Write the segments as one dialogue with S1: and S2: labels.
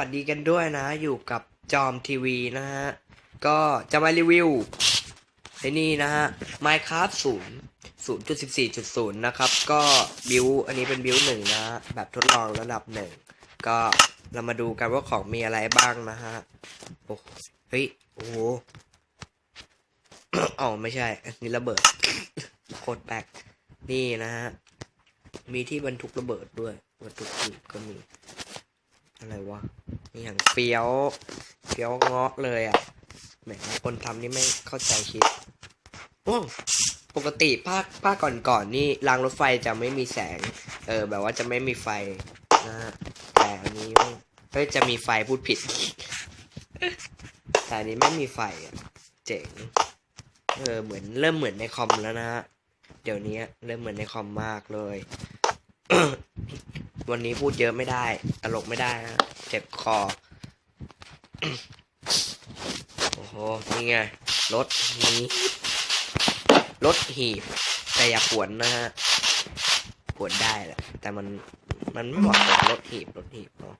S1: วัสดีกันด้วยนะ อยู่กับจอมทีวีนะฮะ ก็จะมารีวิวไอ้นี่นะฮะ Minecraft 0 0.14.0 นะครับ ก็บิวอันนี้เป็นบิวหนึ่งนะฮะ แบบทดลองระดับหนึ่งก็เรามาดูกันว่าของมีอะไรบ้างนะฮะ โอ้เฮ้ย โอ้โหอ๋อไม่ใช่อันนี้ระเบิด โคตรแปลกนี่นะฮะ มีที่บรรทุกระเบิดด้วยบรรทุกหีบก็มี อะไรวะ อย่างเฟี้ยวเฟี้ยวเงาะเลยอะแหมคนทำนี่ไม่เข้าใจคิดโอ้ปกติภาคภาคก่อนๆนี่รางรถไฟจะไม่มีแสง เออ แบบว่าจะไม่มีไฟนะแต่อันนี้ไม่เฮ้ยจะมีไฟพูดผิด แต่อันนี้ไม่มีไฟอะเจ๋งเออเหมือนเริ่มเหมือนในคอมแล้วนะฮะเดี๋ยวนี้เริ่มเหมือนในคอมมากเลย วันนี้พูดเยอะไม่ได้ ตลกไม่ได้นะ เจ็บคอ โอ้โห นี่ไง รถนี้ รถหีบ แต่อย่าปวนนะฮะ ปวนได้แหละ แต่มัน มันไม่เหมาะกับรถหีบ รถหีบเนาะ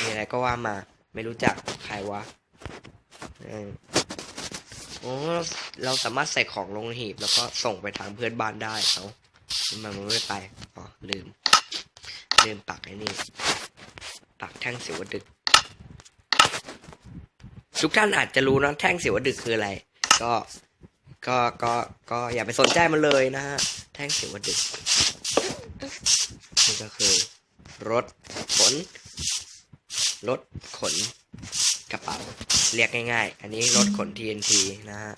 S1: มีอะไรก็ว่ามา ไม่รู้จัก ใครวะโอ้เราสามารถใส่ของลงหีบ แล้วก็ส่งไปทางเพื่อนบ้านได้เขามันมันไม่ไป อ๋อ ลืม ลืมปักไอ้นี่ ปักแท่งสิวดึก ทุกท่านอาจจะรู้นะแท่งสิวดึกคืออะไร ก็ก็ก็ก็อย่าไปสนใจมันเลยนะฮะแท่งสิวดึกนี่ก็คือรถขนรถขนกระเป๋าเรียกง่าย ๆ อันนี้รถขน TNT นะฮะ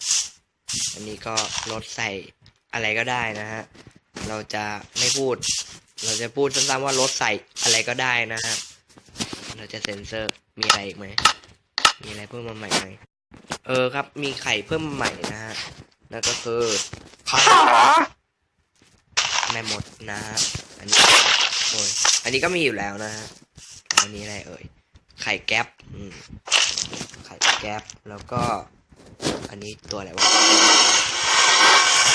S1: อันนี้ก็รถใส่อะไรก็ได้นะฮะเราจะไม่พูด เราจะพูดสั้นๆว่ารถใส่อะไรก็ได้นะฮะ เราจะเซ็นเซอร์ มีอะไรอีกไหม มีอะไรเพิ่มมาใหม่ไหม เออครับ มีไข่เพิ่มมาใหม่นะฮะ นั่นก็คือไข่แม่มดนะฮะ อันนี้ โอ้ย อันนี้ก็มีอยู่แล้วนะฮะ อันนี้อะไรเอ่ย ไข่แก๊ปอืมไข่แก๊ป แล้วก็ อันนี้ตัวอะไรวะ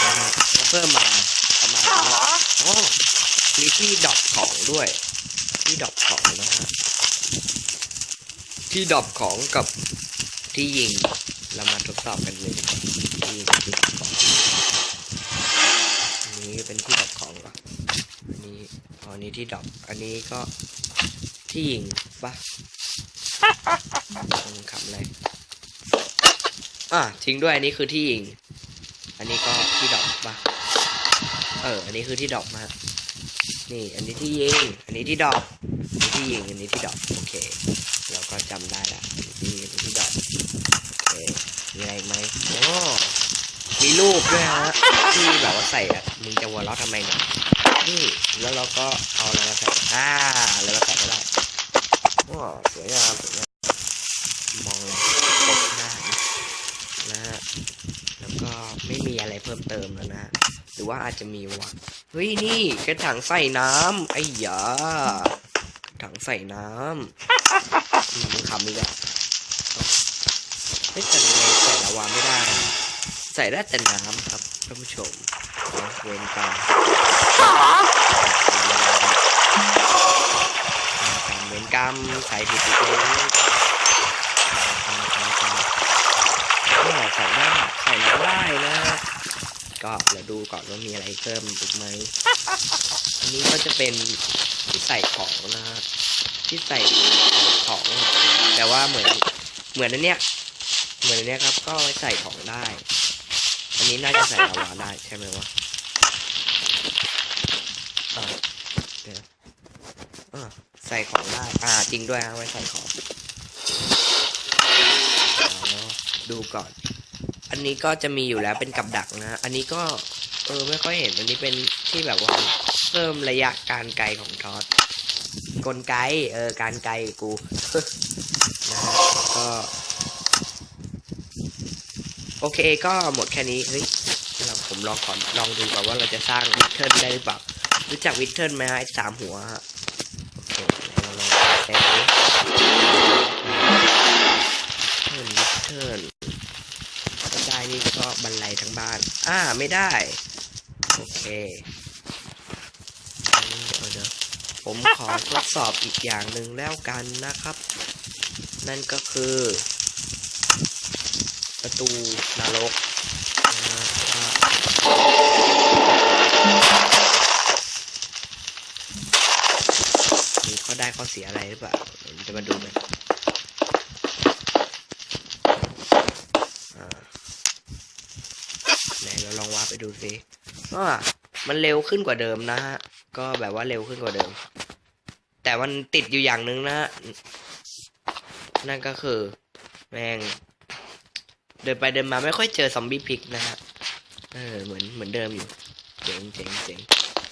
S1: นะฮะเพิ่มมาประมาณนี้โอ้มีที่ดรอปของด้วย ที่ดรอปของนะฮะ ที่ดรอปของกับที่ยิง เรามาทดสอบกันเลยที่ยิงที่ดรอปของอันนี้เป็นที่ดรอปของเหรออันนี้อันนี้ที่ดรอปอันนี้ก็ที่ยิงปะอืมขับอะไรอะทิ้งด้วยอันนี้คือที่ยิง อันนี้ก็ที่ดรอปปะเออ อันนี้คือที่ดรอปมานี่ อันนี้ที่ยิง อันนี้ที่ดรอปอันนี้ ที่ยิงอันนี้ที่ดอปโอเค เราก็จำได้ละนี่ที่ยิงนี่ที่ดอปโอเคมีอะไรอีกไหมโอ้มีรูปด้วยฮะที่แบบว่าใส่อะมึงจะหัวเราะทำไมเนี่ยนี่แล้วเราก็เอาอะไรมาใส่อ่าอะไรมาใส่ก็ได้โอ้สวยงามสวยงามมองเลยกหน้านะฮะแล้วก็ไม่มีอะไรเพิ่มเติมแล้วนะหรือว่าอาจจะมีวะเฮ้ยนี่กระถังใส่น้ำไอ้หยา ถังใส่น้ำอืมคำนี้แหละเฮ้ยแต่ทำไมใส่ละวาไม่ได้ ใส่ได้แต่น้ำครับท่านผู้ชมเวนกรรมกาเวนกรรมใส่ผิดอีกแล้วก็ใส่ได้ใส่น้ำได้นะ ก็เดี๋ยวดูก่อนว่ามีอะไรเพิ่มอีกไหม อันนี้ก็จะเป็นที่ใส่ของนะฮะที่ใส่ของ แต่ว่าเหมือนเหมือนอันเนี้ย เหมือนอันเนี้ยครับ ก็ไว้ใส่ของได้ อันนี้น่าจะใส่ลาวาได้ใช่ไหมวะอ่าเดี๋ยวอ่าใส่ของได้ อ่า จริงด้วยฮะไว้ใส่ของ ดูก่อน อันนี้ก็จะมีอยู่แล้วเป็นกับดักนะ อันนี้ก็เออไม่ค่อยเห็น อันนี้เป็นที่แบบว่าเพิ่มระยะการไกลของทอสกลไกเออการไกลกูนะฮะก็ โอเคก็หมดแค่นี้เฮ้ยเราผมลองก่อนลองดูก่อนว่าเราจะสร้างวิทเทิลได้หรือเปล่ารู้จักวิทเทิลไหมฮะสามหัวฮะ อ่าไม่ได้ โอเคอันนี้เดี๋ยวเดี๋ยวผมขอทดสอบอีกอย่างหนึ่งแล้วกันนะครับ นั่นก็คือ ประตูนรกนะฮะว่ามีข้อได้ข้อเสียอะไรหรือเปล่าเดี๋ยวจะมาดูกันอ่า ไหนเราลองวาร์ปไปดูสิก็มันเร็วขึ้นกว่าเดิมนะฮะ ก็แบบว่าเร็วขึ้นกว่าเดิม แต่มันติดอยู่อย่างหนึ่งนะฮะ นั่นก็คือ แม่ง เดินไปเดินมาไม่ค่อยเจอซอมบี้พิกนะฮะ เออ เหมือนเหมือนเดิมอยู่ เจ๋งเจ๋งเจ๋ง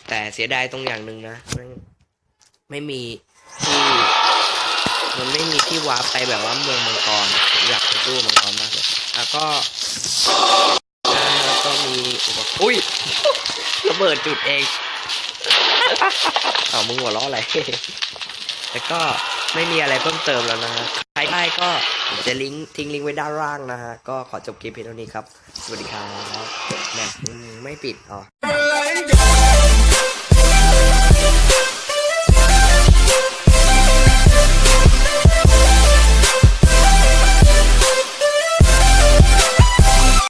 S1: แต่เสียดายตรงอย่างหนึ่งนะแม่งไม่มีที่มันไม่มีที่วาร์ปไปแบบว่าเมืองมังกรผมอยากไปตู้มังกรมากเลยแล้วก็แล้วก็มี อุปกรณ์อุ้ยระเบิดจุดเองเอามึงหัวเราะอะไรแล้วก็ไม่มีอะไรเพิ่มเติมแล้วนะฮะใครได้ก็ผมจะลิงก์ทิ้งลิงก์ไว้ด้านล่างนะฮะ ก็ขอจบคลิปเพียงเท่านี้ครับ สวัสดีครับแหม่อืมไม่ปิดอ๋อ
S2: Like